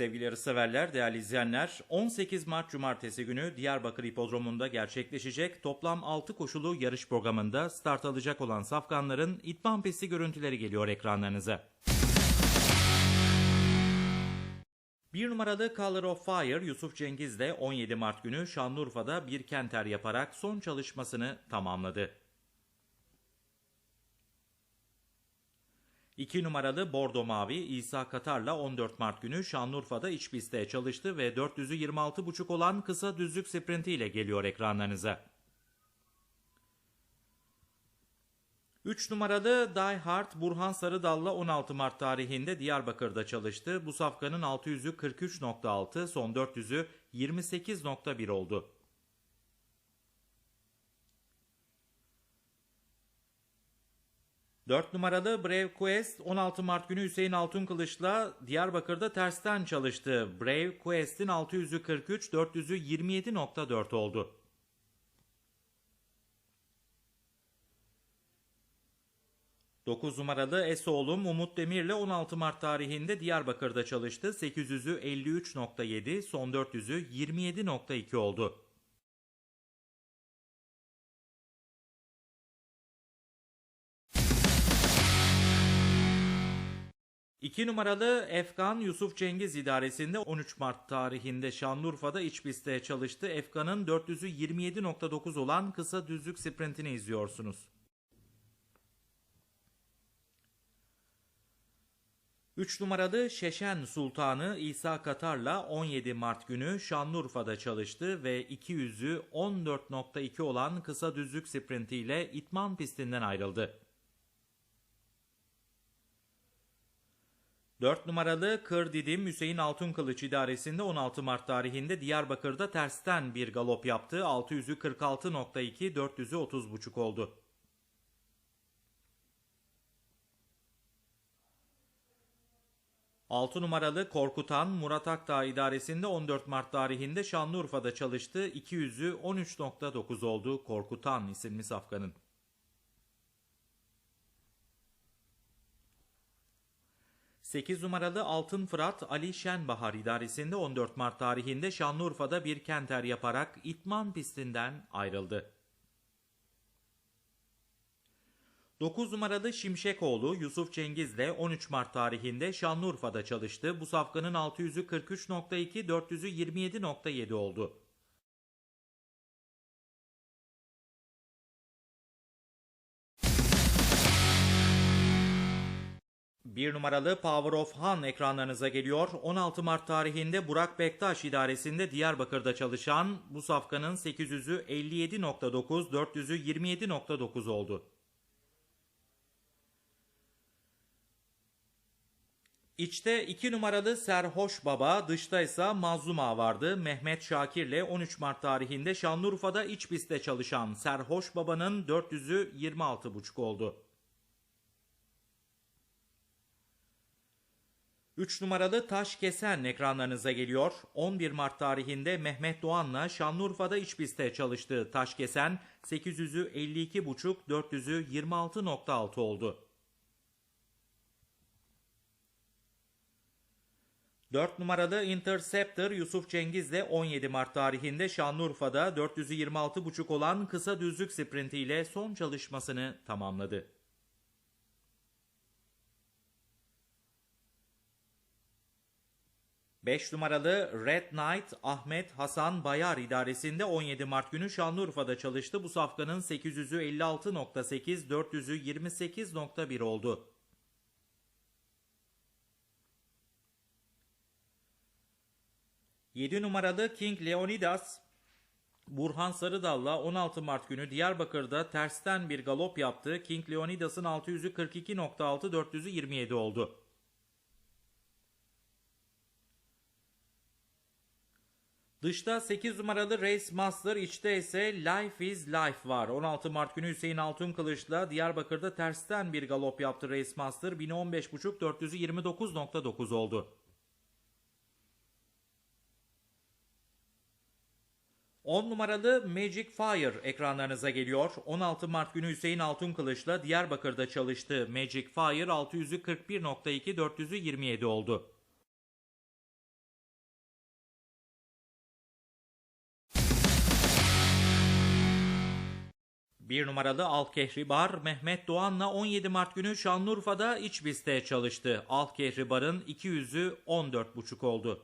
Sevgili yarışseverler, değerli izleyenler, 18 Mart Cumartesi günü Diyarbakır İpodromu'nda gerçekleşecek toplam 6 koşulu yarış programında start alacak olan safkanların itman pisti görüntüleri geliyor ekranlarınıza. Bir numaralı Color of Fire Yusuf Cengiz de 17 Mart günü Şanlıurfa'da bir kenter yaparak son çalışmasını tamamladı. 2 numaralı Bordo Mavi İsa Katar'la 14 Mart günü Şanlıurfa'da iç pistte çalıştı ve 400'ü 26,5 olan kısa düzlük sprinti ile geliyor ekranlarınıza. 3 numaralı Die Hard Burhan Sarıdal'la 16 Mart tarihinde Diyarbakır'da çalıştı. Bu safkanın 600'ü 43.6, son 400'ü 28.1 oldu. Dört numaralı Brave Quest 16 Mart günü Hüseyin Altunkılıç'la Diyarbakır'da tersten çalıştı. Brave Quest'in 600'ü 43, 400'ü 27.4 oldu. Dokuz numaralı Esoğlum Umut Demir'le 16 Mart tarihinde Diyarbakır'da çalıştı. 800'ü 53.7, son 400'ü 27.2 oldu. 2 numaralı Efkan Yusuf Cengiz idaresinde 13 Mart tarihinde Şanlıurfa'da iç pistte çalıştı. Efkan'ın 400'ü 27.9 olan kısa düzlük sprintini izliyorsunuz. Üç numaralı Şeşen Sultanı İsa Katar'la 17 Mart günü Şanlıurfa'da çalıştı ve 200'ü 14.2 olan kısa düzlük sprintiyle itman pistinden ayrıldı. 4 numaralı Kır Didim Hüseyin Altunkılıç idaresinde 16 Mart tarihinde Diyarbakır'da tersten bir galop yaptı. 600'ü 46.2, 400'ü 30.5 oldu. Altı numaralı Korkutan Murat Akdağ idaresinde 14 Mart tarihinde Şanlıurfa'da çalıştı. 200'ü 13.9 oldu Korkutan isimli safkanın. 8 numaralı Altın Fırat Ali Şenbahar idaresinde 14 Mart tarihinde Şanlıurfa'da bir kenter yaparak itman pistinden ayrıldı. 9 numaralı Şimşekoğlu Yusuf Cengiz de 13 Mart tarihinde Şanlıurfa'da çalıştı. Bu safkanın 600'ü 43.2, 400'ü 27.7 oldu. Bir numaralı Power of Han ekranlarınıza geliyor. 16 Mart tarihinde Burak Bektaş idaresinde Diyarbakır'da çalışan bu safkanın 800'ü 57.9, 400'ü 27.9 oldu. İçte 2 numaralı Serhoş Baba, dışta ise Mazlum Ağa vardı. Mehmet Şakir'le 13 Mart tarihinde Şanlıurfa'da iç pistte çalışan Serhoş Baba'nın 400'ü 26.5 oldu. 3 numaralı Taş Kesen ekranlarınıza geliyor. 11 Mart tarihinde Mehmet Doğan'la Şanlıurfa'da iç pistte çalıştığı Taş Kesen 800'ü 52,5, 400'ü 26.6 oldu. 4 numaralı Interceptor Yusuf Cengiz de 17 Mart tarihinde Şanlıurfa'da 400'ü 26,5 olan kısa düzlük sprintiyle son çalışmasını tamamladı. 5 numaralı Red Knight Ahmet Hasan Bayar idaresinde 17 Mart günü Şanlıurfa'da çalıştı. Bu safkanın 800'ü 56.8, 400'ü 28.1 oldu. Yedi numaralı King Leonidas Burhan Sarıdal'la 16 Mart günü Diyarbakır'da tersten bir galop yaptı. King Leonidas'ın 600'ü 42.6, 400'ü 27 oldu. 'Dışta 8 numaralı Race Master, içte ise Life is Life var. 16 Mart günü Hüseyin Altunkılıç'la Diyarbakır'da tersten bir galop yaptı Race Master. 1015.5 400'ü 29.9 oldu. 10 numaralı Magic Fire ekranlarınıza geliyor. 16 Mart günü Hüseyin Altunkılıç'la Diyarbakır'da çalıştı. Magic Fire 600'ü 41.2 400'ü 27 oldu. Bir numaralı Alkehribar Mehmet Doğan'la 17 Mart günü Şanlıurfa'da iç pistte çalıştı. Alkehribar'ın 200'ü 14,5 oldu.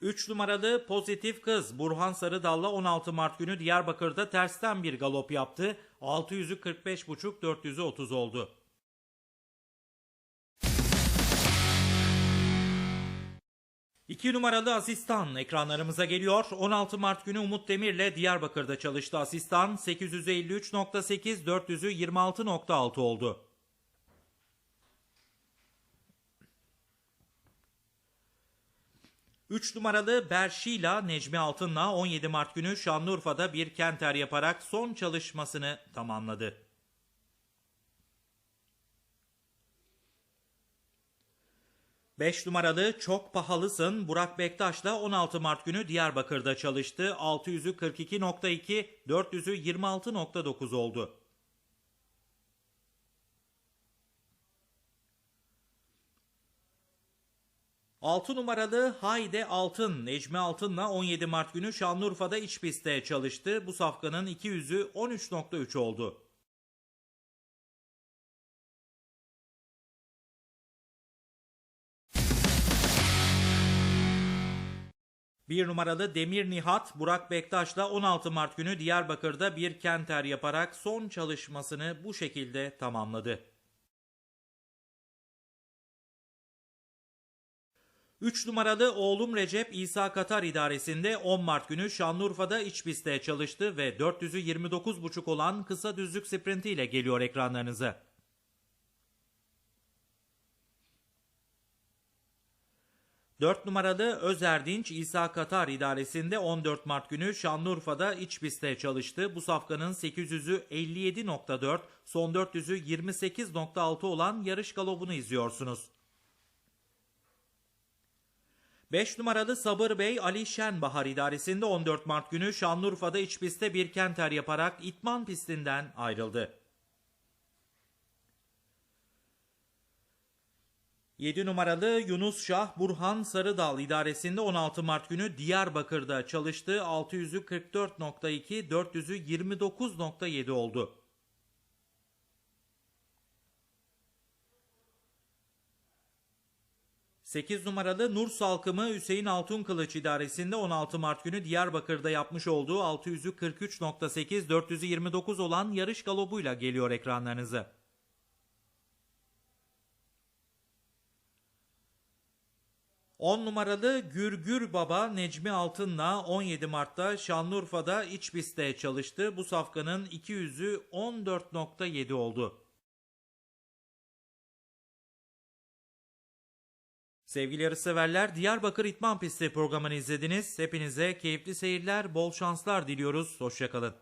Üç numaralı pozitif kız Burhan Sarıdal'la 16 Mart günü Diyarbakır'da tersten bir galop yaptı. 600'ü 45,5 400'ü 30 oldu. İki numaralı asistan ekranlarımıza geliyor. 16 Mart günü Umut Demir'le Diyarbakır'da çalıştı asistan. 853.8, 400'ü 26.6 oldu. Üç numaralı Berşila Necmi Altın'la 17 Mart günü Şanlıurfa'da bir kenter yaparak son çalışmasını tamamladı. 5 numaralı Çok Pahalısın Burak Bektaş'la 16 Mart günü Diyarbakır'da çalıştı. 600'ü 42.2, 400'ü 26.9 oldu. Altı numaralı Hayde Altın Necmi Altın'la 17 Mart günü Şanlıurfa'da iç pistte çalıştı. Bu safkanın 200'ü 13.3 oldu. Bir numaralı Demir Nihat Burak Bektaş'la 16 Mart günü Diyarbakır'da bir kenter yaparak son çalışmasını bu şekilde tamamladı. 3 numaralı oğlum Recep İsa Katar idaresinde 10 Mart günü Şanlıurfa'da iç pistte çalıştı ve 400'ü 29,5 olan kısa düzlük sprinti ile geliyor ekranlarınıza. 4 numaralı Özerdinç İsa Katar idaresinde 14 Mart günü Şanlıurfa'da iç pistte çalıştı. Bu safkanın 800'ü 57.4, son 400'ü 28.6 olan yarış galobunu izliyorsunuz. 5 numaralı Sabır Bey Ali Şenbahar idaresinde 14 Mart günü Şanlıurfa'da iç pistte bir kenter yaparak itman pistinden ayrıldı. 7 numaralı Yunus Şah Burhan Sarıdal idaresinde 16 Mart günü Diyarbakır'da çalıştı. 600'ü 44.2, 400'ü 29.7 oldu. Sekiz numaralı Nur Salkımı Hüseyin Altun Kılıç idaresinde 16 Mart günü Diyarbakır'da yapmış olduğu 600'ü 43.8, 400'ü 29 olan yarış galobuyla geliyor ekranlarınıza. 10 numaralı Gürgür Baba Necmi Altın'la 17 Mart'ta Şanlıurfa'da iç pistte çalıştı. Bu safkanın 200'ü 14.7 oldu. Sevgili yarışseverler Diyarbakır İtman Pisti programını izlediniz. Hepinize keyifli seyirler, bol şanslar diliyoruz. Hoşçakalın.